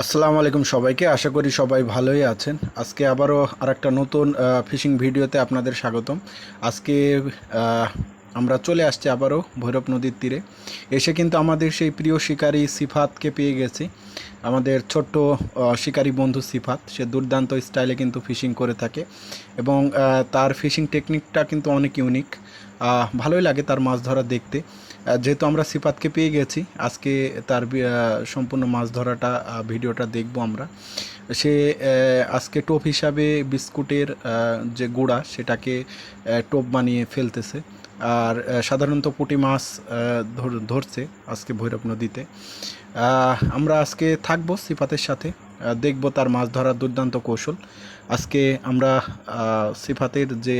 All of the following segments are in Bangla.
আসসালামু আলাইকুম সবাইকে। আশা করি সবাই ভালোই আছেন। আজকে আবারও আর একটা নতুন ফিশিং ভিডিওতে আপনাদের স্বাগতম। আজকে আমরা চলে আসছি আবারও ভৈরব নদীর তীরে। এসে কিন্তু আমাদের সেই প্রিয় শিকারী সিফাতকে পেয়ে গেছি। আমাদের ছোট্ট শিকারী বন্ধু সিফাত, সে দুর্দান্ত স্টাইলে কিন্তু ফিশিং করে থাকে এবং তার ফিশিং টেকনিকটা কিন্তু অনেক ইউনিক। ভালোই লাগে তার মাছ ধরা দেখতে। যেহেতু আমরা সিফাতকে পেয়ে গেছি, আজকে তার সম্পূর্ণ মাছ ধরাটা ভিডিওটা দেখব আমরা। সে আজকে টোপ হিসাবে বিস্কুটের যে গুঁড়া, সেটাকে টোপ বানিয়ে ফেলতেছে। আর সাধারণত পুঁটি মাছ ধর- ধরছে আজকে ভৈরব নদীতে। আমরা আজকে থাকব সিফাতের সাথে। দেখব তার মাছ ধরার দুর্দান্ত কৌশল। আজকে আমরা সিফাতের যে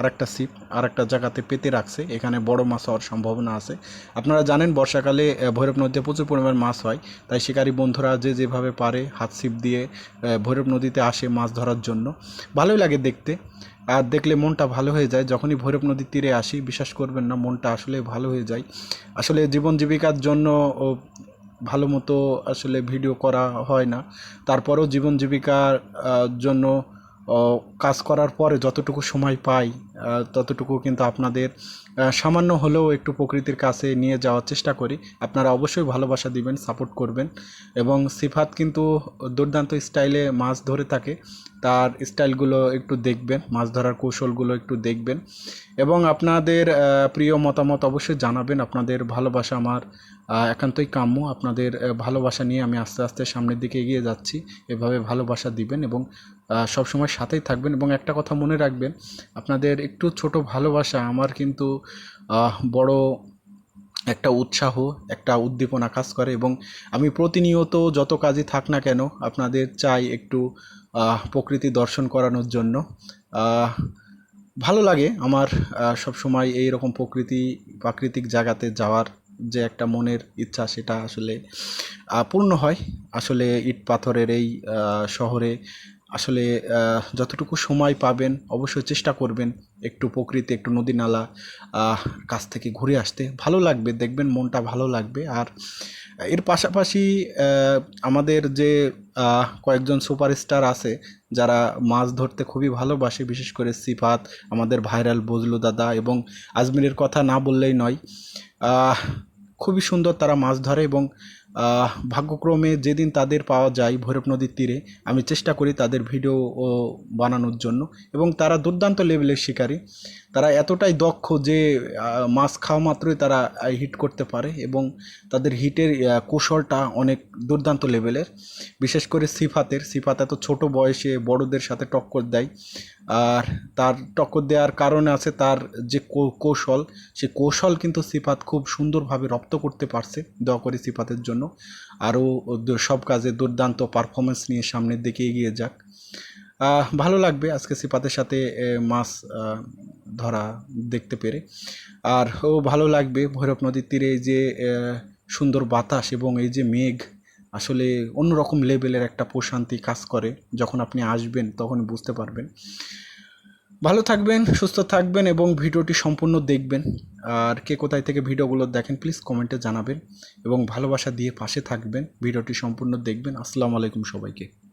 আরেকটা সিপ আর একটা জায়গাতে পেতে রাখছে। এখানে বড় মাছ হওয়ার সম্ভাবনা আছে। আপনারা জানেন, বর্ষাকালে ভৈরব নদীতে প্রচুর পরিমাণ মাছ হয়। তাই শিকারী বন্ধুরা যে যেভাবে পারে, হাত ছিপ দিয়ে ভৈরব নদীতে আসে মাছ ধরার জন্য। ভালোই লাগে দেখতে। আর দেখলে মনটা ভালো হয়ে যায়। যখনই ভৈরব নদীর তীরে আসি, বিশ্বাস করবেন না, মনটা আসলে ভালো হয়ে যায়। আসলে জীবন জীবিকার জন্য ভালো মতো আসলে ভিডিও করা হয় না। তারপরেও জীবন জীবিকার জন্য কাজ করার পরে যতটুকু সময় পাই ততটুকু কিন্তু আপনাদের সামান্য হলেও একটু প্রকৃতির কাছে নিয়ে যাওয়ার চেষ্টা করি। আপনারা অবশ্যই ভালোবাসা দিবেন সাপোর্ট করবেন এবং সিফাত কিন্তু দুর্দান্ত স্টাইলে মাছ ধরে থাকে। তার স্টাইলগুলো একটু দেখবেন, মাছ ধরার কৌশলগুলো একটু দেখবেন এবং আপনাদের প্রিয় মতামত অবশ্যই জানাবেন। আপনাদের ভালোবাসা আমার একান্তই কাম্য। আপনাদের ভালোবাসা নিয়ে আমি আস্তে আস্তে সামনের দিকে এগিয়ে যাচ্ছি। এভাবে ভালোবাসা দিবেন এবং সবসময় সাথেই থাকবেন এবং একটা কথা মনে রাখবেন, আপনাদের একটু ছোট ভালোবাসা আমার কিন্তু বড় একটা উৎসাহ, একটা উদ্দীপনা কাজ করে এবং আমি প্রতিনিয়ত যত কাজই থাক না কেন আপনাদের চাই একটু প্রকৃতি দর্শন করানোর জন্য। ভালো লাগে আমার সব সময় এই রকম প্রকৃতি, প্রাকৃতিক জায়গাতে যাওয়ার যে একটা মনের ইচ্ছা সেটা আসলে পূর্ণ হয়। আসলে ইট পাথরের এই শহরে আসলে যতটুকু সময় পাবেন, অবশ্যই চেষ্টা করবেন একটু প্রকৃতি, একটু নদী নালা কাছ থেকে ঘুরে আসতে। ভালো লাগবে, দেখবেন মনটা ভালো লাগবে। আর এর পাশাপাশি আমাদের যে কয়েকজন সুপারস্টার আছে, যারা মাছ ধরতে খুবই ভালোবাসে, বিশেষ করে সিফাত, আমাদের ভাইরাল বজলু দাদা এবং আজমিরের কথা না বললেই নয় খুবই সুন্দর তারা মাছ ধরে এবং ভাগ্যক্রমে যেদিন তাদের পাওয়া যায় ভৈরব নদীর তীরে, আমি চেষ্টা করি তাদের ভিডিও বানানোর জন্য। এবং তারা দুর্দান্ত লেভেলের শিকারী। তারা এতটাই দক্ষ যে মাছ খাওয়া মাত্রই তারা হিট করতে পারে এবং তাদের হিটের কৌশলটা অনেক দুর্দান্ত লেভেলের বিশেষ করে সিফাতের, সিফাত এত ছোট বয়সে বড়দের সাথে টক্কর দেয়। আর তার টক্কর দেওয়ার কারণে আছে তার যে কৌশল, সে কৌশল কিন্তু সিফাত খুব সুন্দরভাবে রপ্ত করতে পারছে দোয়া করি সিফাতের জন্য। আরও সব কাজে দুর্দান্ত পারফরমেন্স নিয়ে সামনের দিকে এগিয়ে যাক। ভালো লাগবে আজকে সিপাতের সাথে মাছ ধরা দেখতে পেরে। আর, ও ভালো লাগবে ভৈরব নদীর তীরে যে সুন্দর বাতাস এবং এই যে মেঘ আসলে অন্যরকম লেভেলের একটা প্রশান্তি কাজ করে। যখন আপনি আসবেন, তখন বুঝতে পারবেন। ভালো থাকবেন, সুস্থ থাকবেন এবং ভিডিওটি সম্পূর্ণ দেখবেন। আর কে কোথায় থেকে ভিডিওগুলো দেখেন প্লিজ কমেন্টে জানাবেন এবং ভালোবাসা দিয়ে পাশে থাকবেন। ভিডিওটি সম্পূর্ণ দেখবেন। আসসালামু আলাইকুম সবাইকে।